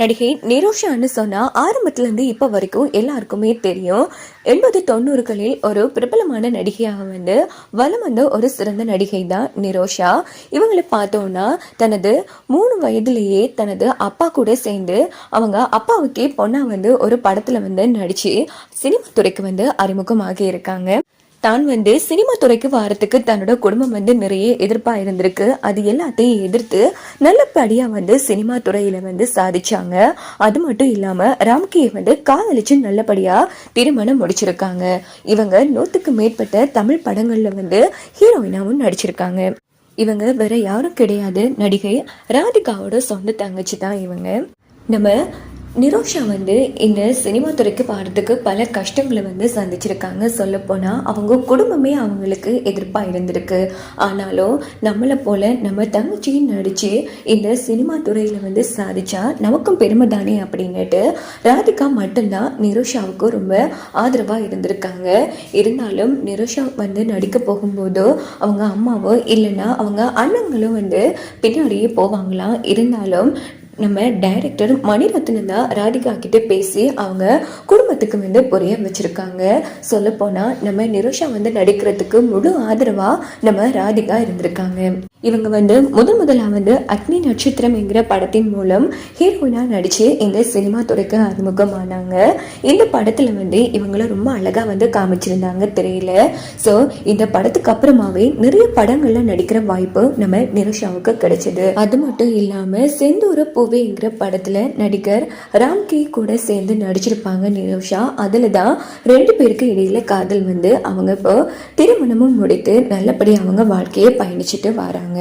நடிகை நிரோஷான்னு சொன்னால் ஆரம்பத்துலேருந்து இருந்து வரைக்கும் எல்லாருக்குமே தெரியும். எண்பது தொண்ணூறுகளில் ஒரு பிரபலமான நடிகையாக வந்து வலம் வந்த ஒரு சிறந்த நடிகை தான் நிரோஷா. இவங்களை பார்த்தோம்னா தனது மூணு வயதிலேயே தனது அப்பா கூட சேர்ந்து அவங்க அப்பாவுக்கே பொண்ணா வந்து ஒரு படத்தில் வந்து நடித்து சினிமா துறைக்கு வந்து அறிமுகமாகி இருக்காங்க. தான் வந்து சினிமா துறைக்கு வாரத்துக்கு தன்னோட குடும்பம் வந்து நிறைய எதிர்ப்பா இருந்திருக்கு. அது எல்லாத்தையும் எதிர்த்து நல்லபடியா வந்து சினிமா துறையில வந்து சாதிச்சாங்க. அது மட்டும் இல்லாம ராம்கியை வந்து காதலிச்சு நல்லபடியா திருமணம் முடிச்சிருக்காங்க. இவங்க நூத்துக்கு மேற்பட்ட தமிழ் படங்கள்ல வந்து ஹீரோயினாவும் நடிச்சிருக்காங்க. இவங்க வேற யாரும் கிடையாது. நடிகை ராதிகாவோட சொந்த தங்கச்சி தான் இவங்க. நம்ம நிரோஷா வந்து இந்த சினிமா துறைக்கு பாடுறதுக்கு பல கஷ்டங்களை வந்து சந்திச்சிருக்காங்க. சொல்லப்போனால் அவங்க குடும்பமே அவங்களுக்கு எதிர்ப்பாக இருந்திருக்கு. ஆனாலும் நம்மளை போல் நம்ம தங்கச்சியும் நடித்து இந்த சினிமா துறையில் வந்து சாதிச்சா நமக்கும் பெருமை தானே அப்படின்னுட்டு ராதிகா மட்டும்தான் நிரோஷாவுக்கு ரொம்ப ஆதரவாக இருந்திருக்காங்க. இருந்தாலும் நிரோஷா வந்து நடிக்க போகும்போதோ அவங்க அம்மாவோ இல்லைன்னா அவங்க அண்ணங்களும் வந்து பின்னாடியே போவாங்களாம் இருந்தாலும் நம்ம டைரக்டர் மணிரத்னம் தான் ராதிகா கிட்ட பேசி அவங்க குடும்பத்துக்கு வந்து புரிய வச்சிருக்காங்க. சொல்லப்போனால் நம்ம நிரோஷா வந்து நடிக்கிறதுக்கு முழு ஆதரவா நம்ம ராதிகா இருந்திருக்காங்க. இவங்க வந்து முதன் முதலாக வந்து அக்னி நட்சத்திரம் என்கிற படத்தின் மூலம் ஹீரோயினா நடிச்சு இந்த சினிமா துறைக்கு அறிமுகமானாங்க. இந்த படத்துல வந்து இவங்கள ரொம்ப அழகா வந்து காமிச்சிருந்தாங்க தெரியல. ஸோ இந்த படத்துக்கு அப்புறமாவே நிறைய படங்கள்ல நடிக்கிற வாய்ப்பு நம்ம நிரோஷாவுக்கு கிடைச்சது. அது மட்டும் இல்லாம செந்தூர கோவேங்கிற படத்துல நடிகர் ராம்கே கூட சேர்ந்து நடிச்சிருப்பாங்க நிரோஷா. அதுல தான் ரெண்டு பேருக்கு இடையில காதல் வந்து அவங்க இப்போ திருமணமும் முடித்து நல்லபடி அவங்க வாழ்க்கையை பயணிச்சுட்டு வராங்க.